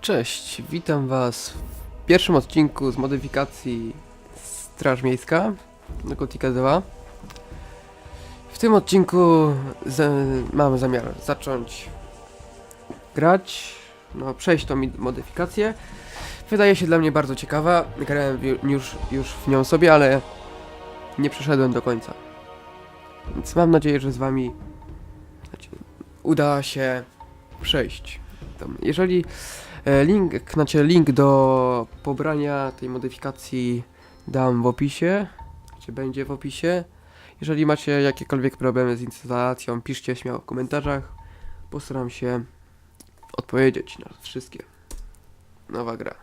Cześć, witam Was w pierwszym odcinku z modyfikacji Straż Miejska do Gothica 2. W tym odcinku z, mam zamiar zacząć grać, no przejść tą modyfikację. Wydaje się dla mnie bardzo ciekawa, grałem już, już w nią sobie, ale nie przeszedłem do końca. Więc mam nadzieję, że z Wami znaczy, uda się przejść. Jeżeli Link, znaczy link do pobrania tej modyfikacji dam w opisie, czy będzie w opisie. Jeżeli macie jakiekolwiek problemy z instalacją, piszcie śmiało w komentarzach. Postaram się odpowiedzieć na wszystkie. Nowa gra.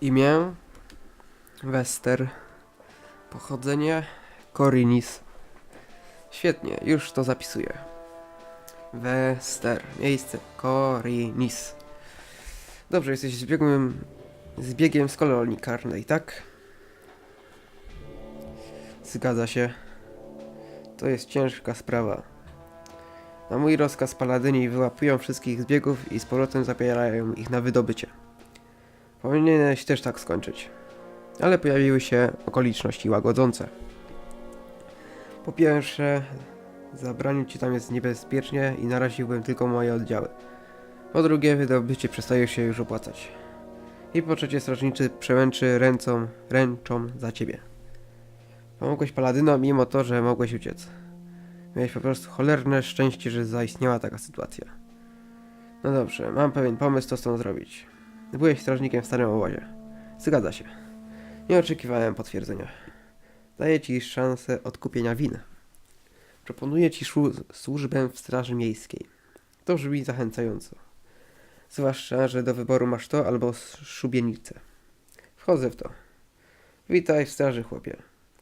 Imię Wester. Pochodzenie Korinis. Świetnie, już to zapisuję. Wester. Miejsce Korinis. Dobrze, jesteś zbiegłym zbiegiem z kolonii karnej, tak? Zgadza się. To jest ciężka sprawa. Na mój rozkaz paladyni wyłapują wszystkich zbiegów i z powrotem zabierają ich na wydobycie. Powinieneś też tak skończyć. Ale pojawiły się okoliczności łagodzące. Po pierwsze, zabranie ci tam jest niebezpiecznie i naraziłbym tylko moje oddziały. Po drugie, wydobycie przestaje się już opłacać. I po trzecie, strażnicy przemęczy ręcą, ręczą za ciebie. Pomogłeś paladynom mimo to, że mogłeś uciec. Miałeś po prostu cholerne szczęście, że zaistniała taka sytuacja. No dobrze, mam pewien pomysł, co z tą zrobić. Byłeś strażnikiem w starym obozie. Zgadza się. Nie oczekiwałem potwierdzenia. Daję ci szansę odkupienia win. Proponuję ci służbę w straży miejskiej. To brzmi zachęcająco. Zwłaszcza, że do wyboru masz to albo szubienicę. Wchodzę w to. Witaj w straży, chłopie.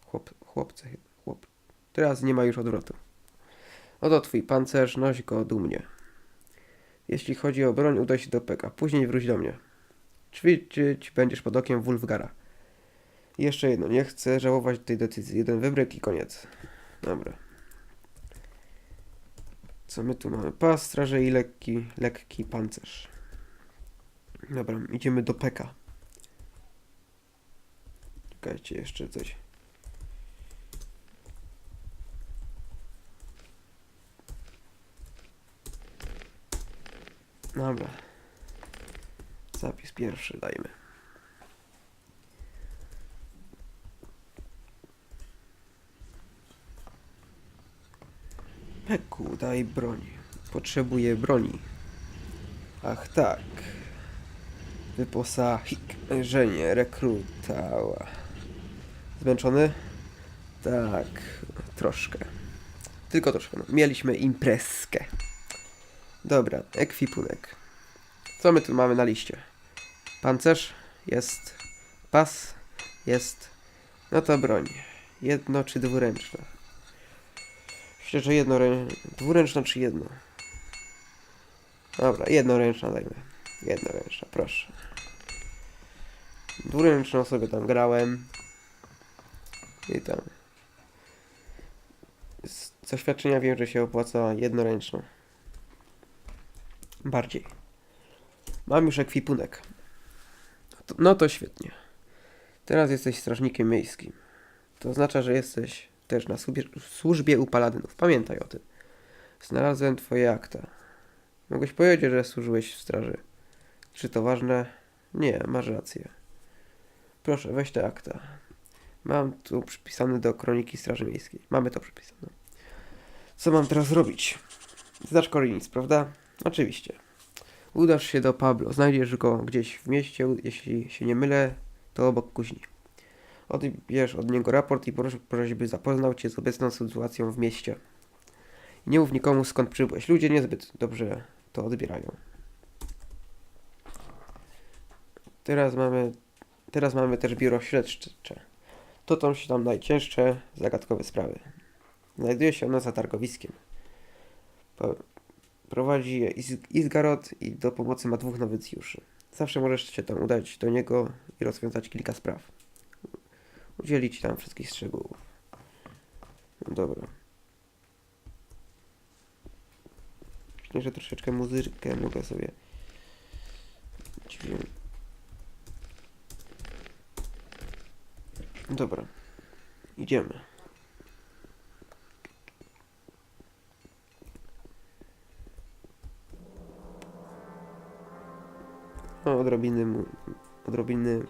Chłop, chłopcy, chłop. Teraz nie ma już odwrotu. Oto twój pancerz, noś go dumnie. Jeśli chodzi o broń, udaj się do Peka. Później wróć do mnie. Ćwiczyć będziesz pod okiem Wulfgara. Jeszcze jedno, nie chcę żałować tej decyzji. Jeden wybryk i koniec. Dobra. Co my tu mamy? Pas, straże i lekki, lekki pancerz. Dobra, idziemy do Peka. Czekajcie, jeszcze coś. Dobra. Zapis pierwszy dajmy. Peku, daj broń. Potrzebuję broni. Ach tak. Wyposażenie rekrutała. Zmęczony? Tak, troszkę. Tylko troszkę. No. Mieliśmy imprezkę. Dobra, ekwipunek. Co my tu mamy na liście? Pancerz jest. Pas jest. No to broń. Jedno czy dwuręczna? Myślę, że jedno dwuręczna czy jedno. Dobra, jednoręczna dajmy. Jednoręczna, proszę. Dwuręczną sobie tam grałem. I tam. Z doświadczenia wiem, że się opłaca jednoręczną. Bardziej. Mam już ekwipunek. No to, świetnie. Teraz jesteś strażnikiem miejskim. To oznacza, że jesteś też na służbie, u paladynów. Pamiętaj o tym. Znalazłem twoje akta. Mogłeś powiedzieć, że służyłeś w straży. Czy to ważne? Nie, masz rację. Proszę, weź te akta. Mam tu przypisane do kroniki Straży Miejskiej. Mamy to przypisane. Co mam teraz robić? Znasz Korinis, prawda? Oczywiście. Udasz się do Pablo, znajdziesz go gdzieś w mieście, jeśli się nie mylę, to obok kuźni. Odbierz od niego raport i proszę, proszę by zapoznał cię z obecną sytuacją w mieście. Nie mów nikomu skąd przybyłeś. Ludzie niezbyt dobrze to odbierają. Teraz mamy, teraz mamy też biuro śledcze. To tam się tam najcięższe, zagadkowe sprawy. Znajduje się ono za targowiskiem. Po, prowadzi je Iz- Izgarod i do pomocy ma dwóch nowicjuszy. Zawsze możesz się tam udać do niego i rozwiązać kilka spraw. Udzieli ci tam wszystkich szczegółów. No dobra. Myślę, troszeczkę muzykę mogę sobie dźwięk. Dobra. Idziemy. No, odrobiny, mu- odrobiny,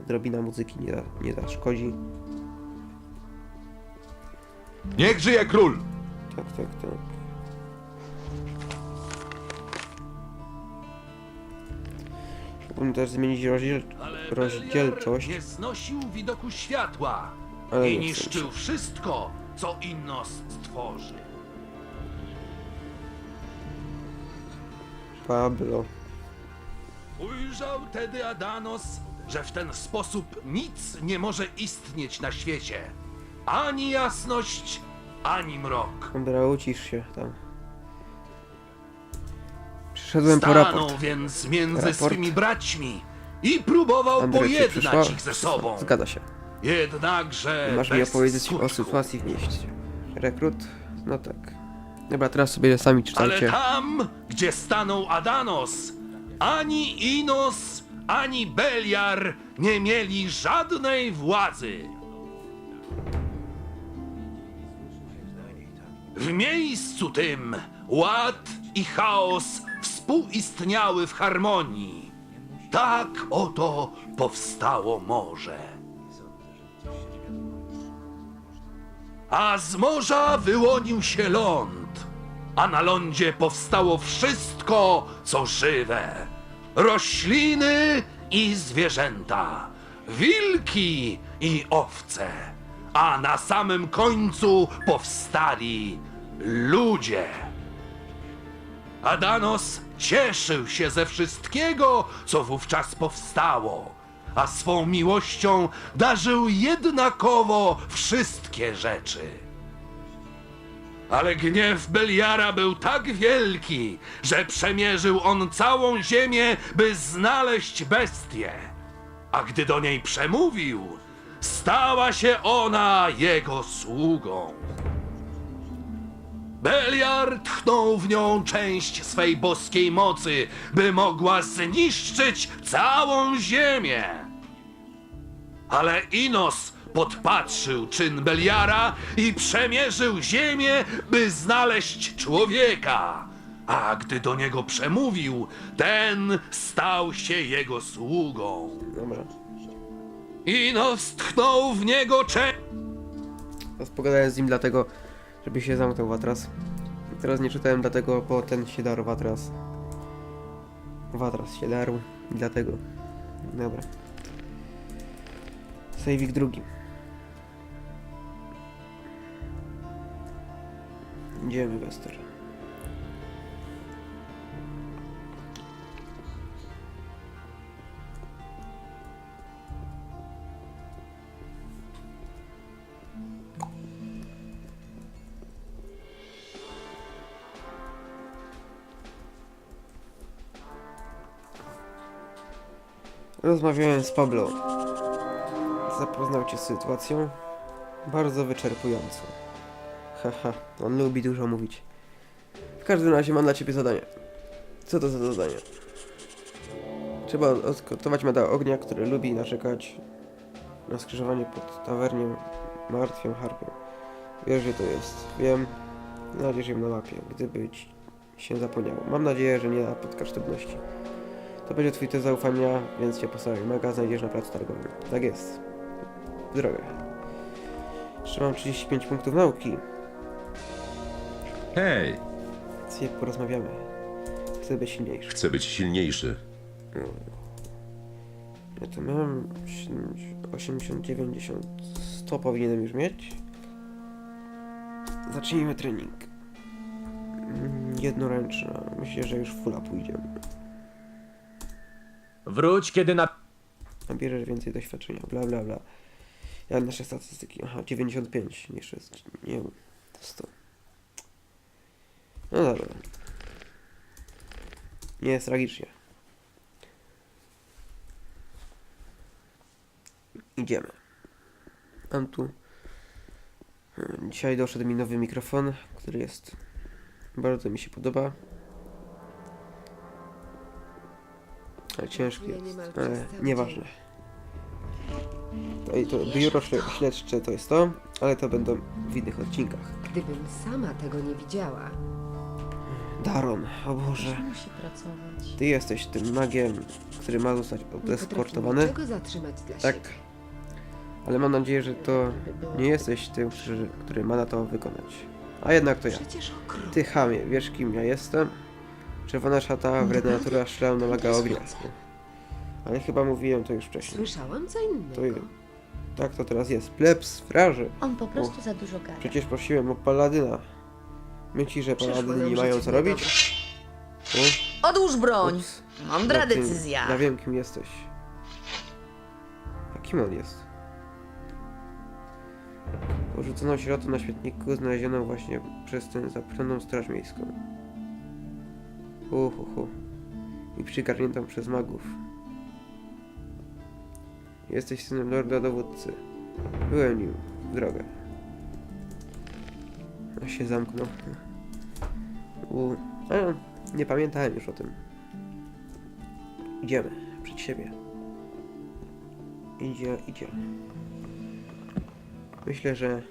odrobina muzyki nie, nie zaszkodzi. Niech żyje król! Tak, tak, tak. Mógłbym też zmienić rozdziel... Ale rozdzielczość, nie znosił widoku światła ale i nie chcę niszczył wszystko, co Innos stworzy. Pablo. Ujrzał tedy Adanos, że w ten sposób nic nie może istnieć na świecie. Ani jasność, ani mrok. Dobra, ucisz się tam. Przyszedłem po Stanął raport. więc między Raport. swymi braćmi i próbował Andrzej, przyszła? pojednać ich ze sobą. Zgadza się. Jednakże Masz mi bez opowiedzieć o skutku. sytuacji w mieście. Rekrut? No tak. Dobra, teraz sobie sami Ale czytajcie. tam, gdzie stanął Adanos, ani Inos, ani Beliar nie mieli żadnej władzy. W miejscu tym ład i chaos współistniały w harmonii. Tak oto powstało morze. A z morza wyłonił się ląd, a na lądzie powstało wszystko, co żywe. Rośliny i zwierzęta, wilki i owce, a na samym końcu powstali ludzie. Adanos cieszył się ze wszystkiego, co wówczas powstało, a swą miłością darzył jednakowo wszystkie rzeczy. Ale gniew Beliara był tak wielki, że przemierzył on całą ziemię, by znaleźć bestię. A gdy do niej przemówił, stała się ona jego sługą. Beliar tchnął w nią część swej boskiej mocy, by mogła zniszczyć całą ziemię. Ale Inos podpatrzył czyn Beliara i przemierzył ziemię, by znaleźć człowieka. A gdy do niego przemówił, ten stał się jego sługą. Dobra. Inos tchnął w niego część. Teraz pogadałem z nim dlatego, żeby się zamknął Watras. Teraz nie czytałem dlatego, bo ten się darł Watras. Watras się darł i dlatego. Dobra. Sejwik drugi. Idziemy, Wester. Rozmawiałem z Pablo. Zapoznał cię z sytuacją. Bardzo wyczerpującą. Haha, on lubi dużo mówić. W każdym razie mam dla ciebie zadanie. Co to za zadanie? Trzeba odskrytować meda ognia, który lubi narzekać na skrzyżowanie pod tawernią martwią harpią. Wiesz, że to jest. Wiem. Znajdziesz ją na mapie, gdyby się zapomniało. Mam nadzieję, że nie napotka sztywności. To będzie twój test zaufania, więc cię postawię. Mega znajdziesz na placu targowym. Tak jest. Drogę. Jeszcze mam 35 punktów nauki. Hej, Więc porozmawiamy. Chcę być silniejszy. chcę być silniejszy. Ja to miałem 80, 90, 100 powinienem już mieć. Zacznijmy trening. Mm, Jednoręczna. Myślę, że już fulla pójdzie. Wróć, kiedy na... Nabierzesz więcej doświadczenia, bla bla bla. Ja nasze statystyki, aha, 95 niż jest, nie wiem. 100. No dobra. Nie jest tragicznie. Idziemy. Mam tu. hmm, Dzisiaj doszedł mi nowy mikrofon, który jest. Bardzo mi się podoba. Ale ciężki jest. Ale nieważne. To, i to biuro śle- śledcze to jest to, ale to będą w innych odcinkach. Gdybym sama tego nie widziała, Daron, o Boże. Musi pracować. Ty jesteś tym magiem, który ma zostać nie odeskortowany. niczego zatrzymać dla Tak. siebie. Ale mam nadzieję, że to nie jesteś tym, który, który ma na to wykonać. A jednak to ja. Przecież. Ty chamie, wiesz kim ja jestem? Czerwona szata, wredna natura, strzelam na maga ognia. Ale chyba mówiłem to już wcześniej. Słyszałam co To innego. Tak to teraz jest. Plebs, fraży. On po prostu za dużo gada. Przecież prosiłem o paladyna. Myślisz, że nam nie mają co robić? U, Odłóż broń! ups. Mądra Ja decyzja. Ja wiem kim jesteś. A kim on jest? Porzuconą sierotę na świetniku znalezioną właśnie przez tę zaploną straż miejską. Uhuhu. I przygarniętą przez magów. Jesteś synem lorda dowódcy. Byłem nim w drogę. A się zamknął. U... A, nie pamiętałem już o tym. Idziemy przed siebie. Idzie, idzie. Myślę, że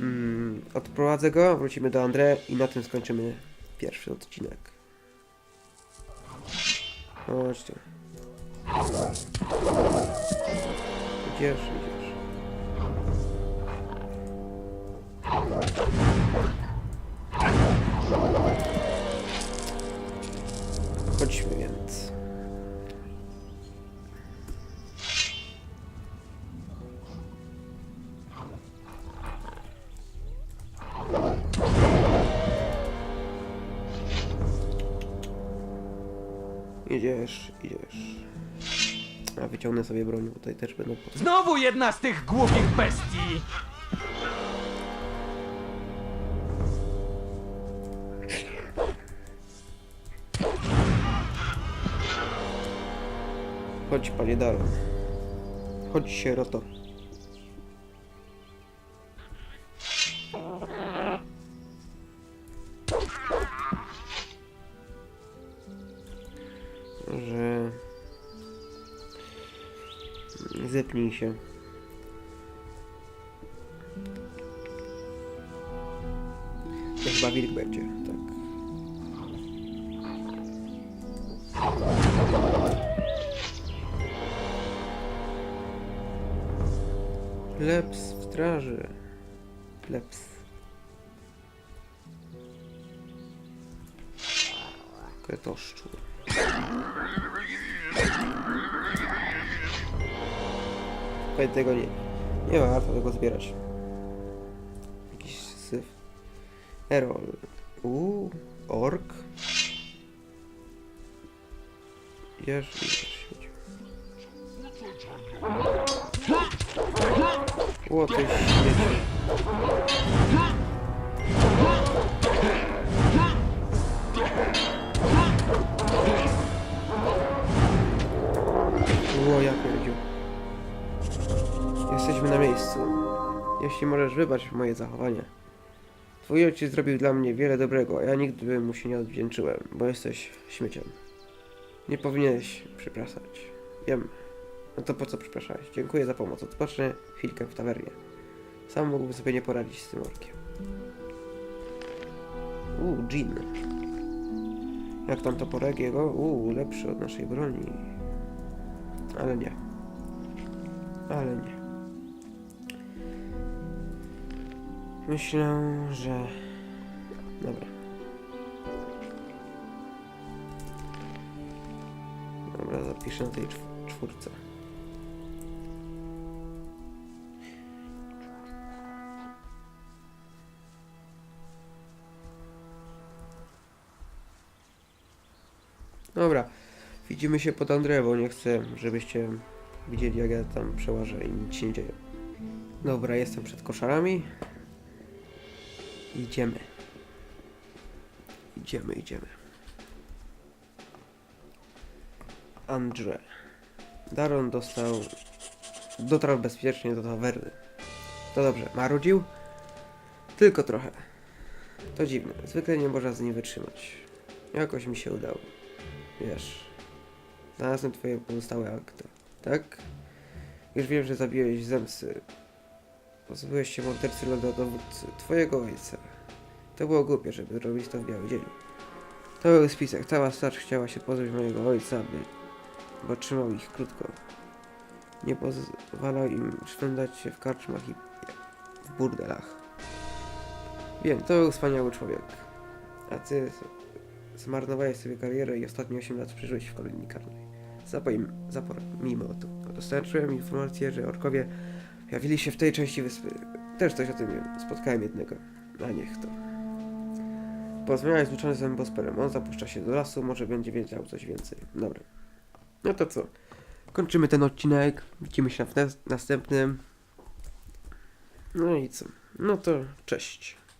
mm, odprowadzę go, wrócimy do André i na tym skończymy pierwszy odcinek. Chodź tu. Idziesz, idziesz. Chodźmy więc. Idziesz, idziesz. A wyciągnę sobie broń, bo tutaj też będą. Znowu jedna z tych głupich bestii! Chodź, panie Daron. Chodź, sieroto. Że... Zepnij się. Straży. Plebs. Kretoszczu. Słuchaj, tego nie... Nie warto tego zbierać. Jakiś syf. Erol. Uuu, ork. Chodź. O, to jest śmiecie. O, ja pierdziu. Jesteśmy na miejscu. Jeśli możesz wybacz moje zachowanie. Twój ojciec zrobił dla mnie wiele dobrego, a ja nigdy bym mu się nie odwdzięczyłem, bo jesteś śmieciem. Nie powinieneś przepraszać. Wiem. No to po co przepraszałeś? Dziękuję za pomoc. Odpocznę chwilkę w tawernie. Sam mógłbym sobie nie poradzić z tym orkiem. Uuu, gin. Jak tam toporek jego? Uuu, lepszy od naszej broni. Ale nie. Ale nie. Myślę, że... Dobra. Dobra, zapiszę na tej czw- czwórce. Dobra, widzimy się pod André, bo nie chcę, żebyście widzieli jak ja tam przełażę i nic się nie dzieje. Dobra, jestem przed koszarami. Idziemy. Idziemy, idziemy. Andrze. Daron dostał... Dotarł bezpiecznie do tawerny. To dobrze, marudził? Tylko trochę. To dziwne, zwykle nie można z nim wytrzymać. Jakoś mi się udało. Wiesz, znalazłem twoje pozostałe akta, tak? Już wiem, że zabiłeś zemsty. Pozbyłeś się mordercy lodowódcy twojego ojca. To było głupie, żeby robić to w biały dzień. To był spisek. Cała stacz chciała się pozbyć mojego ojca, by... bo trzymał ich krótko. Nie pozwalał im szwendać się w karczmach i w burdelach. Wiem, to był wspaniały człowiek. A ty zmarnowałeś sobie karierę i ostatnie 8 lat przeżyłeś w kolonii karnej. Zapomnij, zapomnijmy o tym. Dostarczyłem informację, że orkowie Pojawili się w tej części wyspy. Też coś o tym wiem. Spotkałem jednego. A niech to. Porozmawiałem z uczonym Zembosperem. On zapuszcza się do lasu, może będzie wiedział coś więcej. Dobra. No to co? Kończymy ten odcinek. Widzimy się w nas- następnym. No i co? No to cześć.